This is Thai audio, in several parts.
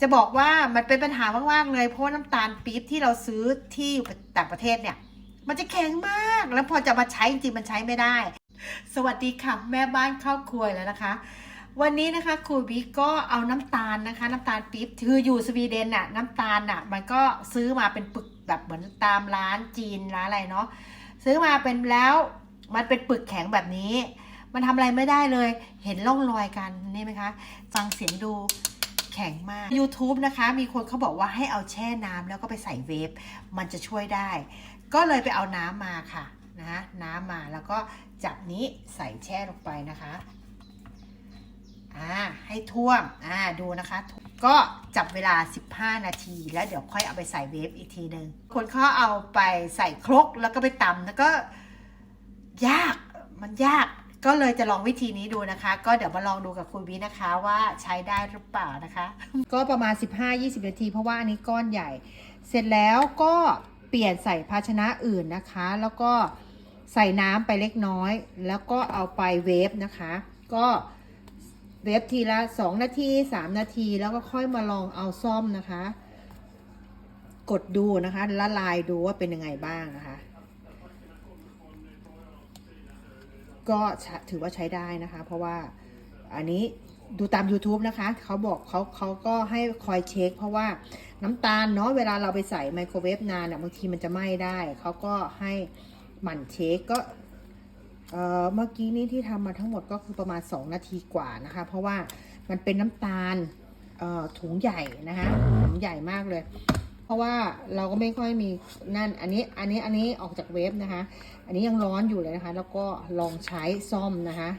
จะบอกว่ามันเป็นปัญหามากๆเลย เพราะน้ำตาลปี๊บที่เราซื้อที่ต่างประเทศเนี่ย มันจะแข็งมาก แล้วพอจะมาใช้จริงมันใช้ไม่ได้ สวัสดีค่ะ แม่บ้านข้าครัวแล้วนะคะ วันนี้นะคะครูบิ๊กก็เอาน้ำตาลนะคะ น้ำตาลปี๊บคืออยู่สวีเดนน่ะน้ำตาลน่ะมันก็ซื้อมาเป็นปึกแบบเหมือนตามร้านจีนร้านอะไรเนาะซื้อมาเป็นแล้วมันเป็นปึกแข็งแบบนี้ มันทำอะไรไม่ได้เลย เห็นร่องรอยกันนี่ไหมคะ ฟังเสียงดู แข็งมาก YouTube นะคะ มีคนเขาบอกว่าให้เอาแช่น้ำแล้วก็ไปใส่เวฟมันจะช่วยได้ ก็เลยไปเอาน้ำมาค่ะนะน้ำมาแล้วก็จับนี้ใส่แช่ลงไปนะคะอ่าให้ท่วมอ่าดูนะคะ ก็จับเวลา 15 นาที แล้วเดี๋ยวค่อยเอาไปใส่เวฟอีกทีหนึ่งคนเขาเอาไปใส่ครกแล้วก็ไปตำแล้วก็ยากมันยาก ก็เลยจะลองวิธีนี้ดูนะคะ ก็เดี๋ยวมาลองดูกับคุณวินะคะว่าใช้ได้หรือเปล่านะคะ ก็ประมาณ 15-20 นาที เพราะว่าอันนี้ก้อนใหญ่ เสร็จแล้วก็เปลี่ยนใส่ภาชนะอื่นนะคะ แล้วก็ใส่น้ำไปเล็กน้อย แล้วก็เอาไปเวฟนะคะ ก็เวฟทีละ 2 นาที 3 นาที แล้วก็ค่อยมาลองเอาซ่อมนะคะ กดดูนะคะละลายดูว่าเป็นยังไงบ้างนะคะ ก็ถือว่าใช้ได้นะคะ เพราะว่าอันนี้ดูตาม YouTube นะคะ เขาบอกเขาเขาก็ให้คอยเช็ค เพราะว่าน้ำตาลเนาะเวลาเราไปใส่ไมโครเวฟนานเนี่ยบางทีมันจะไหม้ได้ เขาก็ให้หมั่นเช็คก็เออเมื่อกี้นี้ที่ทำมาทั้งหมดก็คือประมาณ 2 นาทีกว่านะคะ เพราะว่ามันเป็นน้ำตาลเออถุงใหญ่นะคะถุงใหญ่มากเลย เพราะว่าเราก็ไม่ค่อยมีนั่นอันนี้อันนี้อันนี้ออกจากเวฟนะคะ อันนี้ยังร้อนอยู่เลยนะคะ แล้วก็ลองใช้ซ่อมนะคะ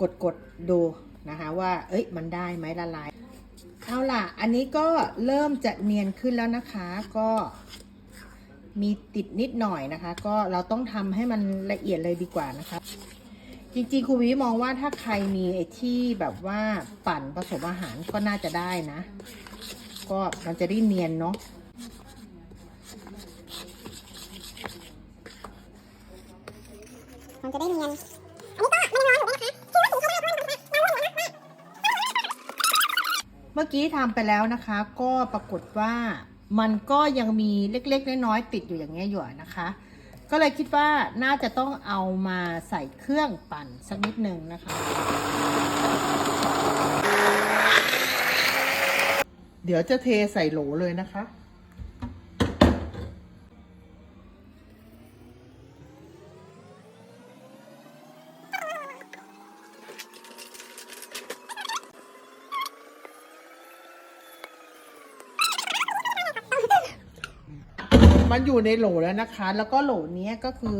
กดกดดูนะคะว่า เอ้ยมันได้ไหมละลาย เอาล่ะ อันนี้ก็เริ่มจะเนียนขึ้นแล้วนะคะ ก็มีติดนิดหน่อยนะคะ ก็เราต้องทำให้มันละเอียดเลยดีกว่านะคะ จริงๆครูวิมองว่าถ้าใครมีไอ้ที่แบบว่าปั่นผสมอาหารก็น่าจะได้นะ ก็มันจะได้เนียนเนาะมันจะได้เนียนอันนี้ก็ไม่ได้ร้อนอยู่นะคะคือว่าถึงเขาไม่เอาร้อนมาร้อนอยู่นะเมื่อกี้ทำไปแล้วนะคะ ก็ปรากฏว่ามันก็ยังมีเล็กๆน้อยๆติดอยู่อย่างเงี้ยอยู่นะคะ ก็เลยคิดว่าน่าจะต้องเอามาใส่เครื่องปั่นสักนิดหนึ่งนะคะ เดี๋ยวจะเทใส่โหลเลยนะคะ มันอยู่ในโหลแล้วนะคะ แล้วก็โหลนี้ก็คือ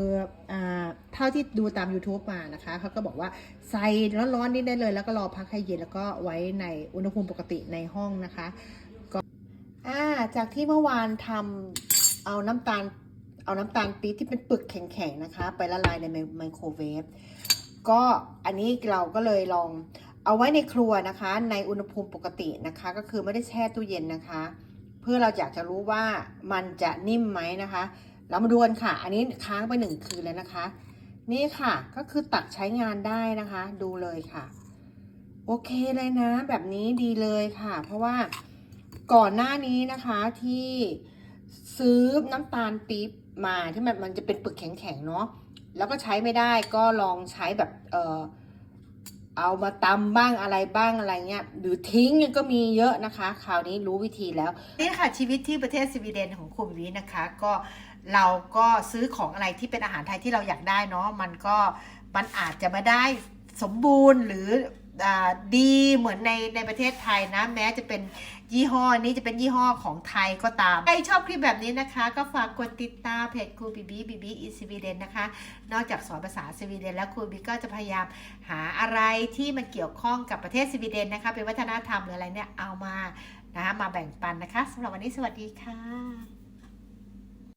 อ่าเท่าที่ดูตาม YouTube มานะคะเขาก็บอกว่าใส่ร้อนๆนิดได้เลย แล้วก็รอพักให้เย็นแล้วก็ไว้ในอุณหภูมิปกติในห้องนะคะอ่าจากที่เมื่อวานทำเอาน้ำตาลเอาน้ำตาลปี๊บที่เป็นปึกแข็งๆนะคะ ไปละลายในไมโครเวฟก็อันนี้เราก็เลยลองเอาไว้ในครัวนะคะ ในอุณหภูมิปกตินะคะ ก็คือไม่ได้แช่ตู้เย็นนะคะ เพื่อเราอยากจะรู้ว่ามันจะนิ่มไหมนะคะ เรามาดูกันค่ะ อันนี้ค้างไปหนึ่งคืนแล้วนะคะ นี่ค่ะก็คือตักใช้งานได้นะคะ ดูเลยค่ะ โอเคเลยนะ แบบนี้ดีเลยค่ะ เพราะว่าก่อนหน้านี้นะคะที่ซื้อน้ำตาลปี๊บมาที่มันมันจะเป็นปึกแข็งๆเนาะแล้วก็ใช้ไม่ได้ก็ลองใช้แบบเออ เอามาตำบ้างอะไรบ้างอะไรเงี้ยหรือทิ้งก็มีเยอะนะคะคราวนี้รู้วิธีแล้วนี่ค่ะชีวิตที่ประเทศสวีเดนของคุณวินะคะ ก็เราก็ซื้อของอะไรที่เป็นอาหารไทยที่เราอยากได้เนาะมันก็มันอาจจะไม่ได้สมบูรณ์หรือ ดีเหมือนในในประเทศไทยนะ แม้จะเป็นยี่ห้อนี้จะเป็นยี่ห้อของไทยก็ตาม ใครชอบคลิปแบบนี้นะคะ ก็ฝากกดติดตามเพจครูบีบีบีบีอีสวีเดนนะคะ นอกจากสอนภาษาสวีเดนแล้วครูบีก็จะพยายามหาอะไรที่มันเกี่ยวข้องกับประเทศสวีเดนนะคะ เป็นวัฒนธรรมหรืออะไรเนี่ยเอามานะคะมาแบ่งปันนะคะสำหรับวันนี้สวัสดีค่ะ